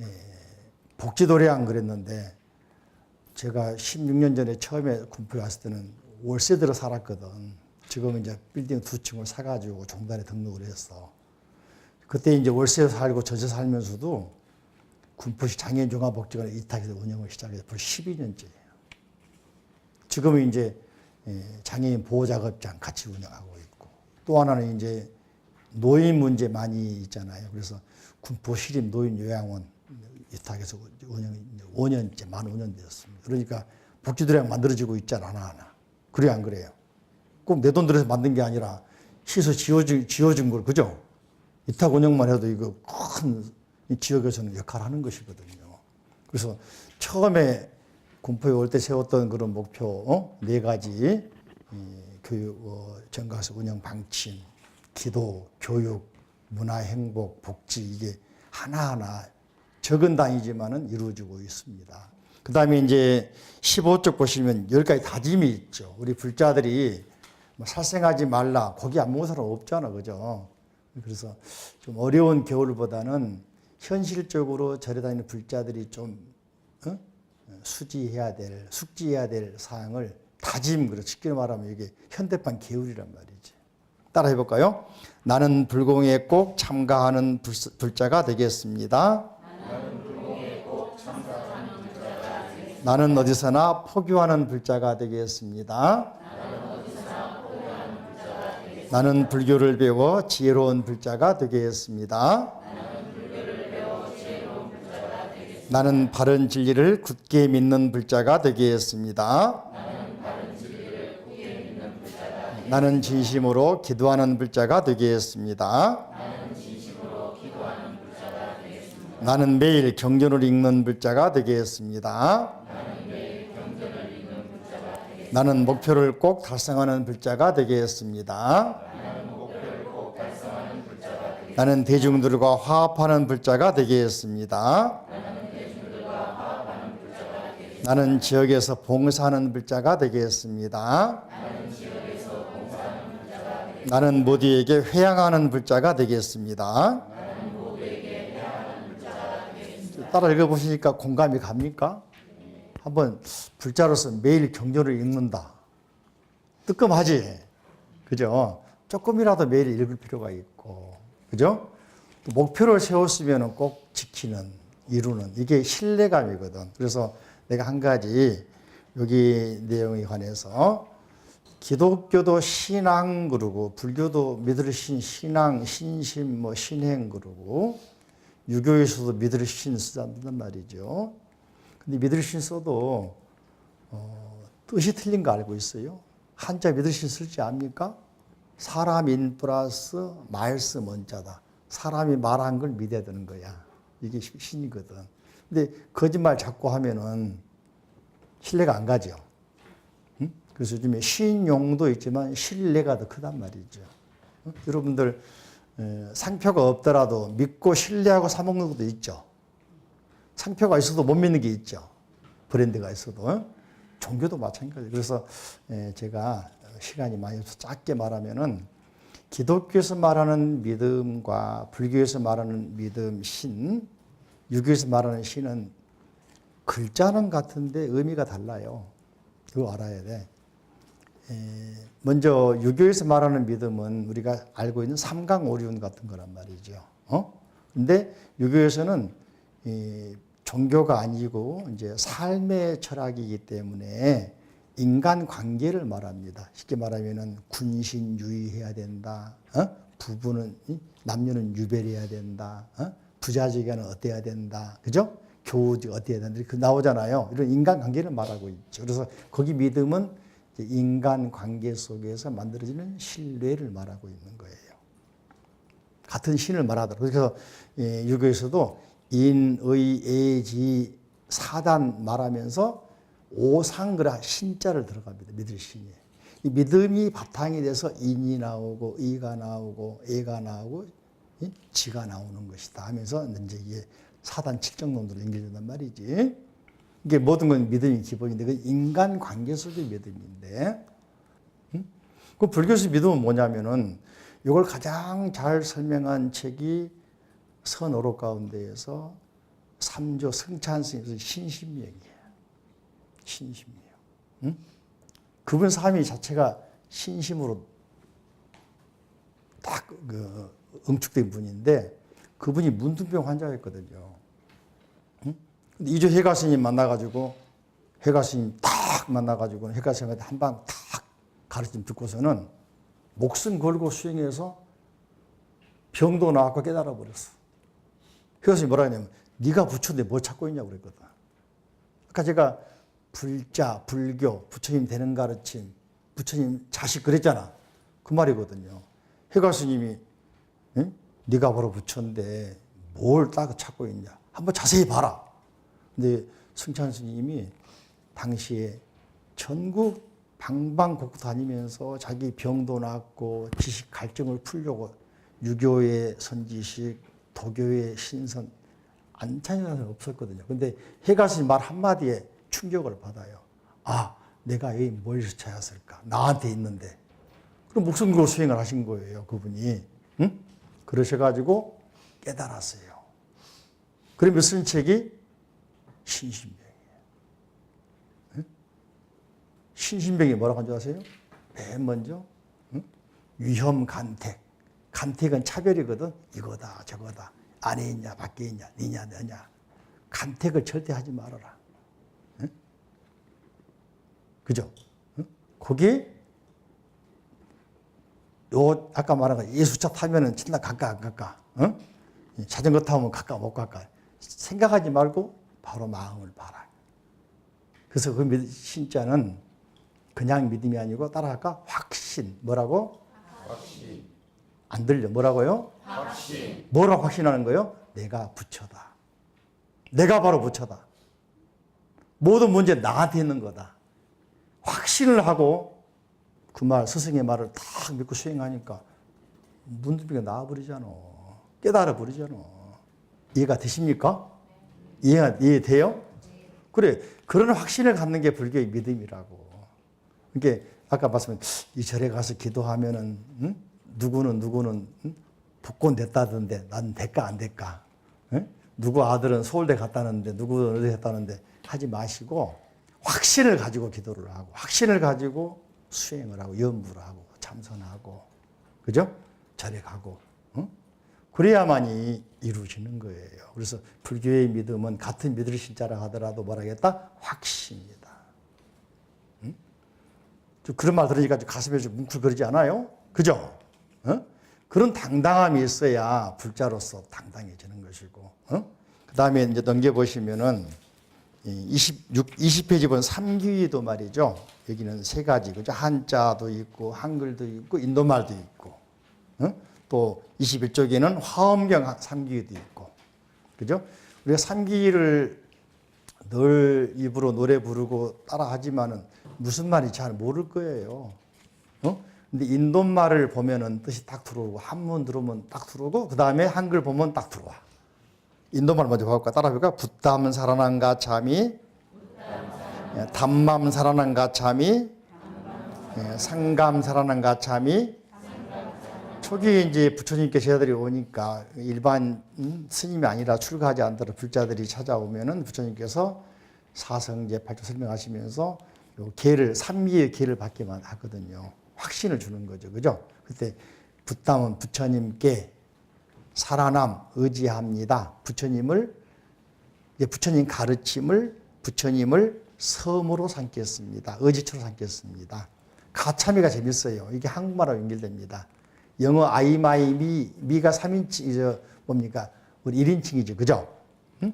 예, 복지도량 그랬는데 제가 16년 전에 처음에 군포에 왔을 때는 월세 들어 살았거든. 지금 이제 빌딩 두 층을 사가지고 종단에 등록을 했어. 그때 이제 월세 살고 전세 살면서도 군포시 장애인 종합복지관을 이탁해서 운영을 시작해서 벌써 12년째예요. 지금은 이제 예, 장애인 보호작업장 같이 운영하고 있고 또 하나는 이제 노인 문제 많이 있잖아요. 그래서 군포 시립 노인 요양원 이탁해서 운영이 5년째 만 5년 되었습니다. 그러니까 복지도량 만들어지고 있잖아 하나하나. 그래 안 그래요? 꼭 내 돈 들여서 만든 게 아니라 시에서 지어준, 지어준 걸 그죠? 이탁 운영만 해도 이거 큰이 지역에서는 역할을 하는 것이거든요. 그래서 처음에 군포에 올 때 세웠던 그런 목표 어? 네 가지 이 교육 어, 전가서 운영 방침, 기도, 교육, 문화, 행복, 복지 이게 하나하나 적은 단위지만은 이루어지고 있습니다. 그 다음에 이제 15쪽 보시면 10가지 다짐이 있죠. 우리 불자들이 뭐 살생하지 말라. 거기 안 먹은 사람 없잖아. 그죠? 그래서 좀 어려운 겨울보다는 현실적으로 절에 다니는 불자들이 좀 어? 수지해야 될, 숙지해야 될 사항을 다짐, 그렇죠. 쉽게 말하면 이게 현대판 계율이란 말이지. 따라 해볼까요? 나는 불공에 꼭 참가하는 불, 불자가 되겠습니다. 나는 어디서나 포교하는 불자가 되겠습니다. 나는 불교를 배워 지혜로운 불자가 되겠습니다. 나는 바른 진리를 굳게 믿는 불자가 되겠습니다. 나는 진심으로 기도하는 불자가 되겠습니다. 나는 매일 경전을 읽는 불자가 되겠습니다. 나는 목표를 꼭 달성하는 불자가 되겠습니다. 나는 대중들과 화합하는 불자가 되겠습니다. 나는 지역에서 봉사하는 불자가 되겠습니다. 나는 모두에게 회양하는 불자가 되겠습니다. 따라 읽어보시니까 공감이 갑니까? 한번 불자로서 매일 경전을 읽는다. 뜨끔하지? 그죠? 조금이라도 매일 읽을 필요가 있고, 그죠? 또 목표를 세웠으면 꼭 지키는, 이루는, 이게 신뢰감이거든. 그래서 내가 한 가지 여기 내용에 관해서 기독교도 신앙 그러고 불교도 믿으신 신앙, 신심, 뭐 신행 그러고 유교에서도 믿으신 쓰단 말이죠. 근데 믿으신 써도 어, 뜻이 틀린 거 알고 있어요? 한자 믿으신 쓸지 압니까? 사람인 플러스 말스 먼자다. 사람이 말한 걸 믿어야 되는 거야. 이게 신이거든. 근데 거짓말 자꾸 하면은 신뢰가 안 가죠. 응? 그래서 요즘에 신용도 있지만 신뢰가 더 크단 말이죠. 응? 여러분들 에, 상표가 없더라도 믿고 신뢰하고 사먹는 것도 있죠. 상표가 있어도 못 믿는 게 있죠. 브랜드가 있어도. 응? 종교도 마찬가지예요. 그래서 에, 제가 시간이 많이 없어서 짧게 말하면은 기독교에서 말하는 믿음과 불교에서 말하는 믿음, 신, 유교에서 말하는 신은 글자는 같은데 의미가 달라요. 그거 알아야 돼. 에, 먼저 유교에서 말하는 믿음은 우리가 알고 있는 삼강오륜 같은 거란 말이죠. 어? 근데 유교에서는 이 종교가 아니고 이제 삶의 철학이기 때문에 인간 관계를 말합니다. 쉽게 말하면은 군신 유의해야 된다. 어? 부부는 남녀는 유별해야 된다. 어? 부자지간은 어때야 된다. 그죠? 교우지 어때야 된다. 그 나오잖아요. 이런 인간 관계를 말하고 있죠. 그래서 거기 믿음은 인간 관계 속에서 만들어지는 신뢰를 말하고 있는 거예요. 같은 신을 말하더라고요. 그래서 예, 유교에서도 인, 의, 애지, 사단 말하면서 오상그라 신자를 들어갑니다. 믿을 신이. 이 믿음이 바탕이 돼서 인이 나오고 의가 나오고 애가 나오고 지가 나오는 것이다 하면서 이제 이게 사단 칠정론으로 연결된단 말이지. 이게 모든 건 믿음이 기본인데 그 인간 관계 속의 믿음인데 그 불교에서 믿음은 뭐냐면은 이걸 가장 잘 설명한 책이 선어록 가운데에서 삼조 승찬스님은 신신명이에요. 신심이에요. 응? 그분 삶이 자체가 신심으로 딱 그 응축된 분인데 그분이 문둥병 환자였거든요. 응? 근데 이조 해가 스님 만나가지고 해가 스님 딱 만나가지고 해가 스님한테 한 방 딱 가르침 듣고서는 목숨 걸고 수행해서 병도 나았고 깨달아 버렸어. 해가스님 뭐라 했냐면 네가 부처인데 뭘 찾고 있냐고 그랬거든. 아까 제가 불자, 불교, 부처님 되는 가르침, 부처님 자식 그랬잖아. 그 말이거든요. 해가 스님이 응? 네가 바로 부처인데 뭘딱 찾고 있냐. 한번 자세히 봐라. 근데 승찬 스님이 당시에 전국 방방곡곡 다니면서 자기 병도 낫고 지식 갈증을 풀려고 유교의 선지식, 도교의 신선 안 찾는 사람이 없었거든요. 근데 해가 스님 말 한마디에 충격을 받아요. 아, 내가 여기 뭘 찾았을까? 나한테 있는데. 그럼 목숨 걸고 수행을 하신 거예요, 그분이. 응? 그러셔가지고 깨달았어요. 그러면 쓴 책이 신신병이에요. 응? 신신병이 뭐라고 한 줄 아세요? 맨 먼저 응? 위험 간택. 간택은 차별이거든. 이거다, 저거다. 안에 있냐, 밖에 있냐, 니냐, 너냐. 간택을 절대 하지 말아라. 응? 그죠? 응? 거기 요 아까 말한 거 예수차 타면은 진짜 가까 안 가까? 응? 자전거 타면 가까 못 가까? 생각하지 말고 바로 마음을 봐라. 그래서 그 믿- 신자는 그냥 믿음이 아니고 따라할까? 확신. 뭐라고? 확신, 안 들려. 뭐라고요? 확신, 뭐라고 확신하는 거예요? 내가 부처다. 내가 바로 부처다. 모든 문제 나한테 있는 거다. 확신을 하고 그 말, 스승의 말을 딱 믿고 수행하니까 문득비가 나와버리잖아. 깨달아버리잖아. 이해가 되십니까? 이해가, 이해돼요? 그래. 그런 확신을 갖는 게 불교의 믿음이라고. 그러니까 아까 말씀한 이 절에 가서 기도하면은 응? 누구는 누구는 응? 복권 됐다던데 난 될까 안 될까? 응? 누구 아들은 서울대 갔다는데 누구는 어디 갔다는데 하지 마시고 확신을 가지고 기도를 하고 확신을 가지고 수행을 하고 연부를 하고 참선하고 그죠? 절에 가고 응? 그래야만이 이루어지는 거예요. 그래서 불교의 믿음은 같은 믿을 신자라 하더라도 뭐라겠다? 확신이다. 좀 그런 말 들으니까 좀 가슴에 좀 뭉클거리지 않아요? 그죠? 어? 그런 당당함이 있어야 불자로서 당당해지는 것이고, 어? 그 다음에 이제 넘겨보시면은, 26, 20페이지 본 삼기도 말이죠. 여기는 세 가지, 그죠? 한자도 있고, 한글도 있고, 인도말도 있고, 어? 또 21쪽에는 화엄경 삼기도 있고, 그죠? 우리가 삼기를 늘 입으로 노래 부르고 따라 하지만은 무슨 말인지 잘 모를 거예요. 어? 근데 인도말을 보면은 뜻이 딱 들어오고 한문 들어오면 딱 들어오고 그 다음에 한글 보면 딱 들어와. 인도말 먼저 봐볼까? 따라 해볼까? 붓담 살아난가 참이 예, 담맘 살아난가 참이 예, 상감 살아난가 참이 초기에 이제 부처님께 제자들이 오니까 일반 음, 스님이 아니라 출가하지 않도록 불자들이 찾아오면은 부처님께서 사성제 팔조 설명하시면서 요 계를 삼미의 계를 받게만 하거든요. 확신을 주는 거죠, 그죠? 그때 부담은 부처님께 살아남 의지합니다. 부처님을 부처님 가르침을 부처님을 섬으로 삼겠습니다. 의지처로 삼겠습니다. 가참이가 재밌어요. 이게 한국말로 연결됩니다. 영어 아이마이 미 미가 3인칭 저 뭡니까? 우리 1인칭이죠. 그죠? 응?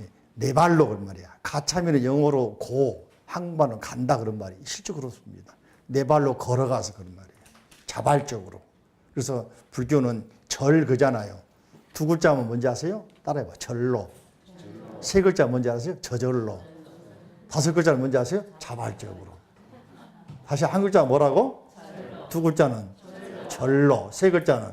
예, 네 발로 그런 말이야. 가참이는 영어로 고, 한국말은 간다 그런 말이 실제 그렇습니다. 네 발로 걸어가서 그런 말이에요. 자발적으로. 그래서 불교는 절 그잖아요. 두 글자면 뭔지 아세요? 따라해봐. 절로. 세 글자 뭔지 아세요? 저절로. 다섯 글자는 뭔지 아세요? 자발적으로. 다시 한 글자 뭐라고? 두 글자는 절로. 세 글자는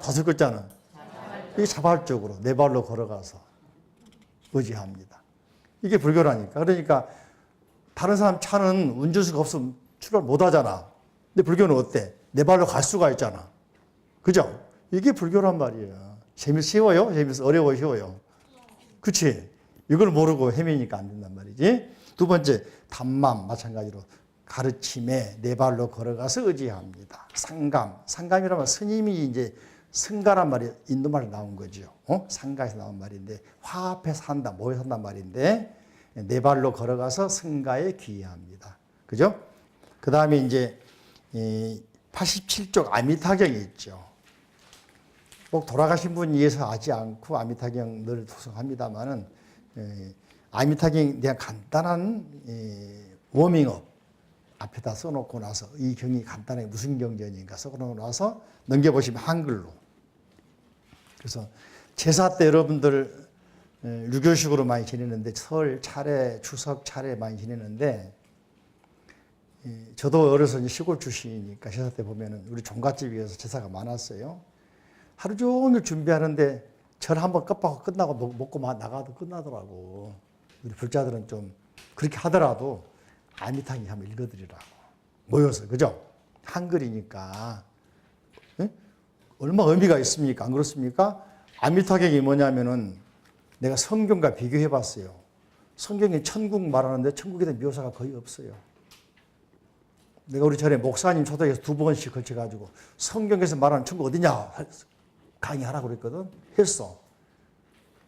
다섯 글자는 이게 자발적으로 네 발로 걸어가서 의지합니다. 이게 불교라니까. 그러니까 다른 사람 차는 운전수가 없으면 출발 못 하잖아. 근데 불교는 어때? 네 발로 갈 수가 있잖아. 그죠? 이게 불교란 말이에요. 재미 쉬워요? 재밌어? 어려워? 쉬워요? 그치? 이걸 모르고 헤매니까 안 된단 말이지. 두 번째, 담만 마찬가지로 가르침에 네 발로 걸어가서 의지합니다. 상감. 상감이라면 스님이 이제 승가란 말이 인도말에 나온 거죠. 어? 상가에서 나온 말인데 화합해서 한다, 모여서 한단 말인데 네 발로 걸어가서 승가에 귀의합니다. 그죠? 그 다음에 이제 이 87쪽 아미타경이 있죠. 꼭 돌아가신 분 위해서 하지 않고 아미타경 늘 구성합니다만은 에, 아미타경에 대한 간단한 에, 워밍업 앞에다 써놓고 나서 이 경이 간단하게 무슨 경전인가 써놓고 나서 넘겨보시면 한글로 그래서 제사 때 여러분들 에, 유교식으로 많이 지내는데 설 차례, 추석 차례 많이 지내는데 예, 저도 어려서 시골 출신이니까 제사 때 보면은 우리 종갓집에서 제사가 많았어요. 하루 종일 준비하는데 절 한번 cấp하고 끝나고 먹- 먹고 막 나가도 끝나더라고. 우리 불자들은 좀 그렇게 하더라도 아미탕이 한번 읽어드리라고 모여서 그죠? 한글이니까 예? 얼마 의미가 있습니까? 안 그렇습니까? 아미타경이 뭐냐면은 내가 성경과 비교해봤어요. 성경에 천국 말하는데 천국에 대한 묘사가 거의 없어요. 내가 우리 전에 목사님 초대해서 두 번씩 걸쳐가지고 성경에서 말하는 천국 어디냐 강의하라고 그랬거든. 했어.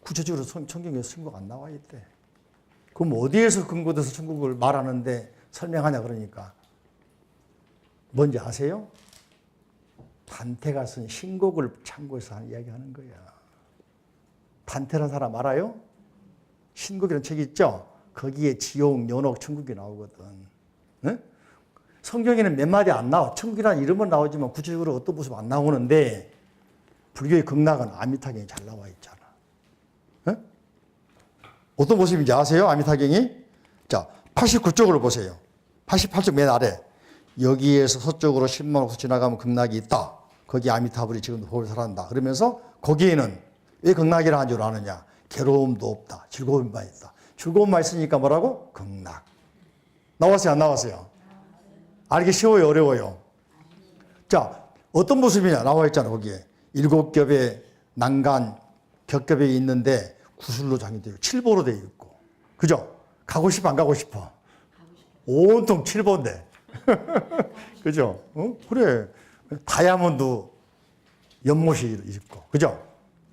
구체적으로 성- 성경에 천국 안 나와 있대. 그럼 어디에서 근거돼서 천국을 말하는데 설명하냐 그러니까 뭔지 아세요? 단테가 쓴 신곡을 참고해서 하는 이야기 하는 거야. 단테라는 사람 알아요? 신곡이라는 책이 있죠? 거기에 지옥, 연옥, 천국이 나오거든. 네? 성경에는 몇 마디 안 나와. 천국이라는 이름은 나오지만 구체적으로 어떤 모습 안 나오는데 불교의 극락은 아미타경이 잘 나와 있잖아. 예? 어떤 모습인지 아세요? 아미타경이? 자, 89쪽을 보세요. 88쪽 맨 아래. 여기에서 서쪽으로 10만 호수 지나가면 극락이 있다. 거기 아미타불이 지금도 보고 살아난다. 그러면서 거기에는 왜 극락이라 하는 줄 아느냐? 괴로움도 없다. 즐거움만 있다. 즐거움만 있으니까 뭐라고? 극락. 나왔어요? 안 나왔어요? 알기 쉬워요? 어려워요? 자, 어떤 모습이냐? 나와 있잖아, 거기에. 일곱 겹의 난간, 겹겹에 있는데 구슬로 장이 되어 있고, 칠보로 되어 있고. 그죠? 가고 싶어, 안 가고 싶어? 온통 칠보인데. 그죠? 어? 그래. 다이아몬드 연못이 있고. 그죠?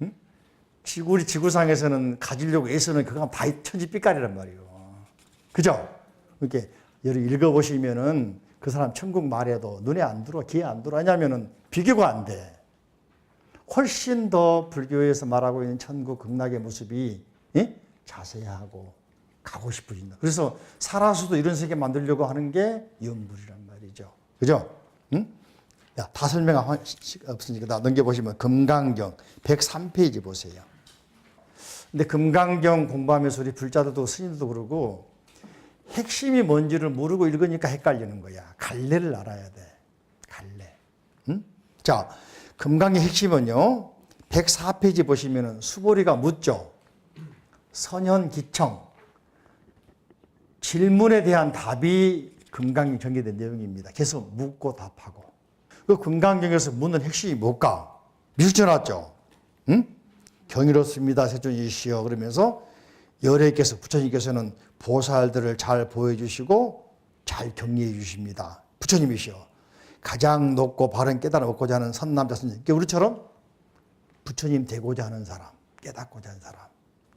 응? 지구리 지구상에서는 가지려고 애쓰는 그건 다 천지 빛깔이란 말이에요. 그죠? 이렇게 여러 읽어보시면은 그 사람 천국 말해도 눈에 안 들어, 귀에 안 들어. 왜냐면은 비교가 안 돼. 훨씬 더 불교에서 말하고 있는 천국 극락의 모습이 예? 자세하고 가고 싶어진다. 그래서 살아서도 이런 세계 만들려고 하는 게 연불이란 말이죠. 그죠? 응? 야, 다 시간 없으니까 나 넘겨보시면 금강경 103페이지 보세요. 근데 금강경 공부하면서 우리 불자들도 스님들도 그러고 핵심이 뭔지를 모르고 읽으니까 헷갈리는 거야. 갈래를 알아야 돼. 갈래. 응? 자, 금강의 핵심은요. 104페이지 보시면은 수보리가 묻죠. 선현기청. 질문에 대한 답이 금강경 전개된 내용입니다. 계속 묻고 답하고. 그 금강경에서 묻는 핵심이 뭘까? 미술전 나왔죠. 응? 경이롭습니다. 세존이시여. 그러면서 열애께서 부처님께서는 보살들을 잘 보여주시고 잘 격리해 주십니다. 부처님이시여. 가장 높고 바른 깨달음 얻고자 하는 선남자. 그러니까 우리처럼 부처님 되고자 하는 사람, 깨닫고자 하는 사람.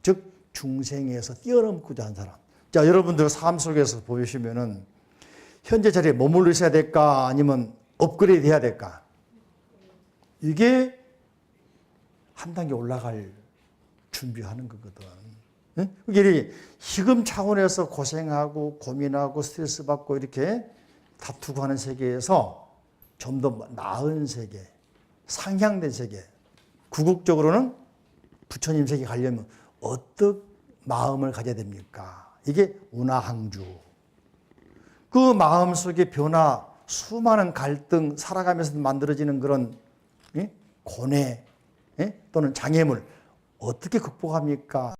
즉 중생에서 뛰어넘고자 하는 사람. 자, 여러분들 삶 속에서 보시면은 현재 자리에 머물러 있어야 될까 아니면 업그레이드 해야 될까? 이게 한 단계 올라갈 준비하는 거거든. 응? 이게 희금 차원에서 고생하고 고민하고 스트레스 받고 이렇게 다투고 하는 세계에서 좀 더 나은 세계, 상향된 세계, 궁극적으로는 부처님 세계 가려면 어떤 마음을 가져야 됩니까? 이게 운하항주. 그 마음 속의 변화, 수많은 갈등, 살아가면서 만들어지는 그런 예? 고뇌 예? 또는 장애물 어떻게 극복합니까?